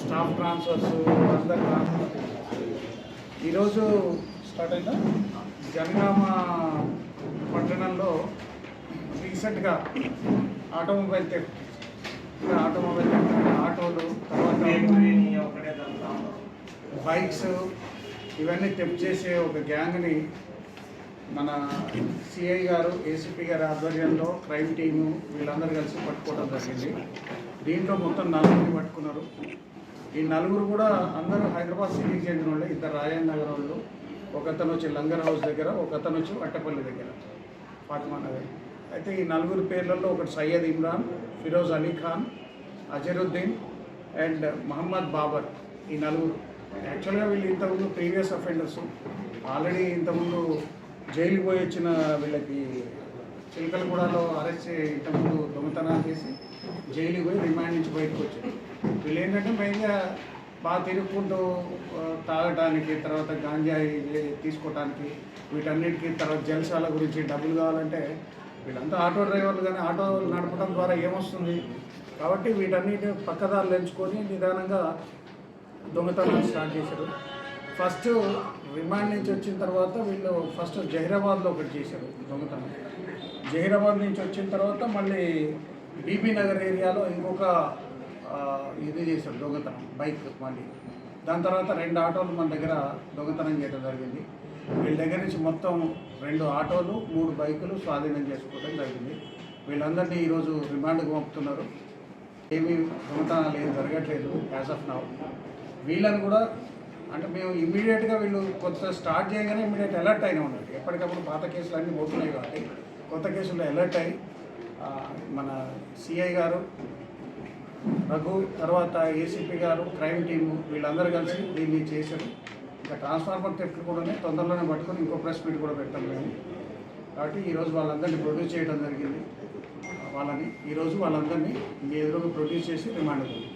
Staff transfers అందరు transfers ఈరోజు start అయిందా? జనగామ పట్టణంలో రీసెంట్గా ఆటోమొబైల్ తెఫ్ట్ ఆటోమొబైల్ తెఫ్ట్ ఆటోలు తర్వాత బైక్స్ ఇవన్నీ తెప్ చేసే ఒక గ్యాంగ్ని మన సిఐ గారు ఏసీపీ గారి ఆధ్వర్యంలో క్రైమ్ టీము వీళ్ళందరూ కలిసి పట్టుకోవడం జరిగింది. దీంట్లో మొత్తం నలుగురిని పట్టుకున్నారు. ఈ నలుగురు కూడా అందరూ హైదరాబాద్ సిటీకి చెందిన వాళ్ళు. ఇద్దరు రాయన్ నగర్ వాళ్ళు ఒకతను వచ్చి లంగర్ హౌస్ దగ్గర ఒకతను వచ్చి అట్టపల్లి దగ్గర. ఫాతిమా నగర్. అయితే ఈ నలుగురు పేర్లలో ఒకటి సయ్యద్ ఇమ్రాన్ ఫిరోజ్ అలీ ఖాన్ అజరుద్దీన్ అండ్ మహమ్మద్ బాబర్ ఈ నలుగురు. యాక్చువల్గా వీళ్ళు ఇంతకుముందు ప్రీవియస్ అఫెండర్స్. ఆల్రెడీ ఇంతకుముందు జైలుకి పోయి వచ్చిన వీళ్ళకి చిలకలగూడలో అరెస్ట్ చే- ఇంతకుముందు దొంగతనాలు చేసి జైలుకి పోయి రిమాండ్ నుంచి బయటకు వచ్చారు. వీళ్ళు ఏంటంటే మెయిన్గా బాగా తిరుగుకుంటూ తాగడానికి తర్వాత గాంజా ఇవి తీసుకోవటానికి వీటన్నిటికీ తర్వాత జలసాల గురించి డబ్బులు కావాలంటే వీళ్ళంతా ఆటో డ్రైవర్లు కానీ ఆటో నడపడం ద్వారా ఏమొస్తుంది? కాబట్టి వీటన్నిటి పక్కదారులు ఎంచుకొని నిదానంగా దొంగతనాలు స్టార్ట్ చేశారు. ఫస్ట్ రిమాండ్ నుంచి వచ్చిన తర్వాత వీళ్ళు ఫస్ట్ జహీరాబాద్లో ఒకటి చేశారు దొంగతనం. జహీరాబాద్ నుంచి వచ్చిన తర్వాత మళ్ళీ బీబీ నగర్ ఏరియాలో ఇంకొక ఇది చేశారు దొంగతనం బైక్ మళ్ళీ. దాని తర్వాత రెండు ఆటోలు మన దగ్గర దొంగతనం చేయడం జరిగింది. వీళ్ళ దగ్గర నుంచి మొత్తం రెండు ఆటోలు మూడు బైకులు స్వాధీనం చేసుకోవడం జరిగింది. వీళ్ళందరినీ ఈరోజు రిమాండ్కి పంపుతున్నారు. ఏమీ దొంగతనాలు ఏం జరగట్లేదు యాజ్ ఆఫ్ నౌ. వీళ్ళని కూడా అంటే మేము ఇమ్మీడియట్గా వీళ్ళు కొత్త స్టార్ట్ చేయగానే ఇమ్మీడియట్ అలర్ట్ అయినా ఉన్నట్టు ఎప్పటికప్పుడు పాత కేసులు అన్నీ పోతున్నాయి కాబట్టి కొత్త కేసులు అలర్ట్ అయ్యి మన సిఐ గారు రఘు తర్వాత ఏసీపీ గారు క్రైమ్ టీము వీళ్ళందరూ కలిసి దీన్ని చేశారు. ఇంకా ట్రాన్స్ఫార్మర్ టెఫ్ట్ కూడానే తొందరలోనే పట్టుకొని ఇంకో ప్రెస్ మీట్ కూడా పెట్టాం మేము. కాబట్టి ఈరోజు వాళ్ళందరినీ ప్రొడ్యూస్ చేయడం జరిగింది. వాళ్ళని ఈరోజు వాళ్ళందరినీ మీ ఎదురుగా ప్రొడ్యూస్ చేసి remand పంపుతాం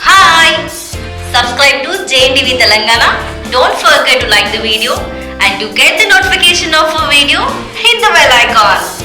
Hi! Subscribe to JNTV Telangana. Don't forget to like the video and to get the notification of a video, hit the bell icon.